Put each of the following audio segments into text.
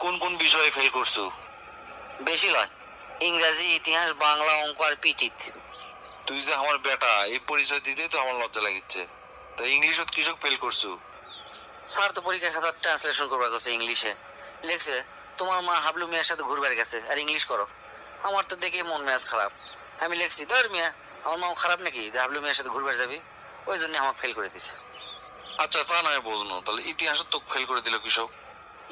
কোন কোন বিষয়ে ফেল করছ? বেশি লয়। ইংরাজি ইতিহাস বাংলা অঙ্ক আর পিটিত তুই যে আমার বেটা এই পরিচয় দিতেই তো আমার লজ্জা লাগিচ্ছে। তা ইংলিশত কৃষক ফেল করছ? স্যার তো পরীক্ষা খাতার ট্রান্সলেশন করবার গেছে ইংলিশে। লিখছে তোমার মা হাবলু মিয়ার সাথে ঘুরবার গেছে আর ইংলিশ করো। আমার তো দেখে মন মেজাজ খারাপ। আমি লিখছি ধর মিয়া আমার মা খারাপ নাকি? যে হাবলু মিয়ার সাথে ঘুরবার যাবি? ওই জন্য আমাকে ফেল করে দিছে। আচ্ছা তা নয় বুঝনো। তাহলে ইতিহাসত তো ফেল করে দিল কৃষক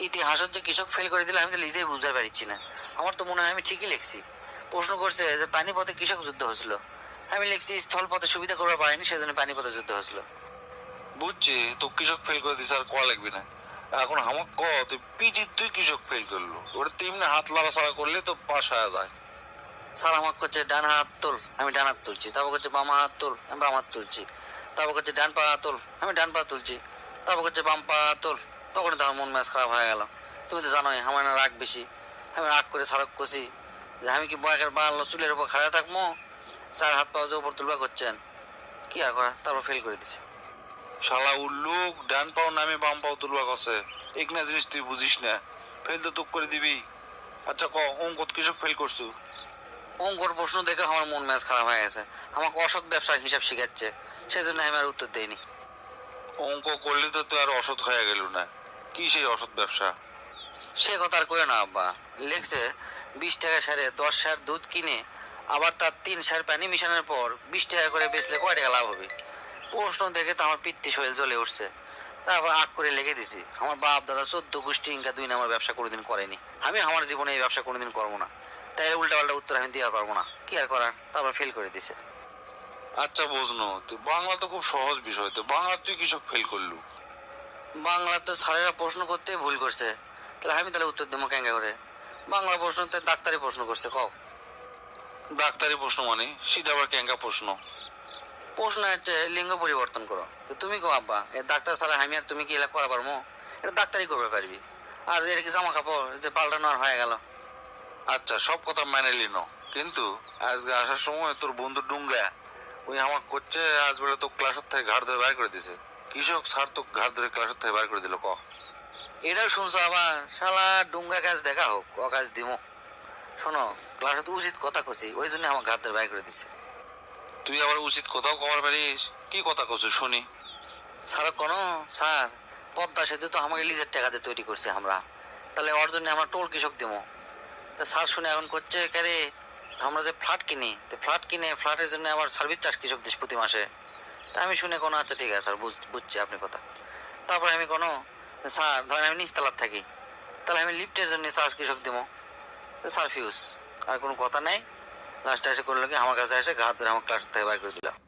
ইতিহাসের যে কৃষক ফেল করে দিল আমি তো নিজেই বুঝতে পারছি না। আমার তো মনে হয় আমি ঠিকই লিখছি। প্রশ্ন করছে যে পানিপথে কৃষক যুদ্ধ হয়েছিল। আমি লিখছি স্থলপথে সুবিধা করবার পারিনি সেজন্য পানিপথে যুদ্ধ হয়েছিল। বুঝছি তো কৃষক ফেল করে দিছে আর কোয়া লাগবে না। এখন আমার ক তুই পিটি তুই কৃষক ফেল করল। ওটা তেমনি হাত লাড়াছাড়া করলে তো পাশ হয়ে যায়। স্যার আমার করছে ডান হাত তোল আমি ডান হাত তুলছি। তারপর করছে বাম হাত তোল আমি বাম হাত তুলছি। তারপর করছে ডান পা তোল আমি ডান পা তুলছি। তারপর করছে বাম পা তোল তখন তো আমার মন ম্যাচ খারাপ হয়ে গেল। তুমি তো জানোই আমার না রাগ বেশি। আমি রাগ করে সারক কষি যে আমি কি বয়কের বাড়লো চুলের উপর খাড়া থাকব? চার হাত পা উপর তুলবা করছেন। কি আর করা তারপর ফেল করে দিছে। শালা উল্লুক ডান পাও নামে বাম পাও তুলবা কছে এক না জিনিস তুই বুঝিস না। ফেল তো তুক করে দিবি। আচ্ছা ক অঙ্কত কৃষক ফেল করছু? অঙ্কর প্রশ্ন দেখে আমার মন ম্যাচ খারাপ হয়ে গেছে। আমাকে অসৎ ব্যবসার হিসাব শিখাচ্ছে। সেই জন্য আমি আর উত্তর দেইনি। অঙ্ক করলে তো তুই আর অসৎ হয়ে গেল না। কি সেই অসৎ ব্যবসা? সে কথা আর করে না আব্বা। লেখছে বিশ টাকা সারে দশ সার দুধ কিনে আবার তার তিন সার পানি মিশানোর পর বিশ টাকা করে বেচলে কয় টাকা লাভ হবে? প্রশ্ন দেখে তো আমার পিত্তি শরীর জ্বলে উঠছে। তারপর আগ করে লিখে দিছি আমার বাপ দাদা চোদ্দ গোষ্ঠী ইনকা দুই নাম্বার ব্যবসা কোনোদিন করেনি। আমি আমার জীবনে এই ব্যবসা কোনোদিন করব না। তাই উল্টা পাল্টা উত্তর আমি দেওয়া পারব না। কি আর করার? তারপর ফেল করে দিছে। আচ্ছা বুঝনো তুই বাংলা তো খুব সহজ বিষয় তো বাংলা তুই কৃষক ফেল করলু? বাংলা তো স্যারেরা প্রশ্ন করতে ভুল করছে। তাহলে আমি তাহলে উত্তর দেবো কেঙ্গা করে। বাংলা প্রশ্ন তো ডাক্তারি প্রশ্ন করছে কও। ডাক্তারি প্রশ্ন মানে? সেটা আবার ক্যাঙ্কা প্রশ্ন? প্রশ্ন হচ্ছে লিঙ্গ পরিবর্তন করো। তো তুমি কো আব্বা এ ডাক্তার ছাড়া আমি আর তুমি কি এলা করা পারব? এটা ডাক্তারি করবে পারবি। আর এর কি জামা কাপড় যে পাল্টানো আর হয়ে গেল। আচ্ছা সব কথা মেনে লিন কিন্তু আজকে আসার সময় তোর বন্ধু ডুঙ্গা ওই আমার করছে আজ বেলা তো ক্লাসের থেকে ঘাড় ধরে বাইর করে দিছে। কৃষক স্যার তো ঘাট ধরে ক্লাসের থেকে বার করে দিল ক। এটাও শুনছো আবার? শালা ডুঙ্গা কাজ দেখা হোক ক কাজ দিমো। শোনো ক্লাসে তো উচিত কথা কছি ওই জন্য আমার ঘাতের বাইর করে দিছে। তুই আবার উচিত কোথাও কমার পারিস কি কথা কছু শুনি। স্যার কোনো? স্যার পদ্মা সেতু তো আমাকে লিজের টাকাতে তৈরি করছে আমরা। তাহলে ওর জন্য আমরা টোল কৃষক দেবো তা স্যার শুনে এখন করছে কারে আমরা যে ফ্ল্যাট কিনি তো ফ্ল্যাট কিনে ফ্ল্যাটের জন্য আবার সার্ভিস চার্জ কৃষক দিস প্রতি মাসে। আমি শুনে কোনো আচ্ছা ঠিক আছে, স্যার, বুঝ- বুঝছি আপনি কথা। তারপরে আমি কোনো, স্যার, ধরেন আমি নিচতলার থাকি, তাহলে আমি লিফটের জন্য চার্জ কৃষক দেবো। স্যার ফিউজ আর কোনো কথা নেই। লাস্টে এসে করল কি, আমার কাছে এসে ঘাত আমার ক্লাস থেকে বাইর করে দিলাম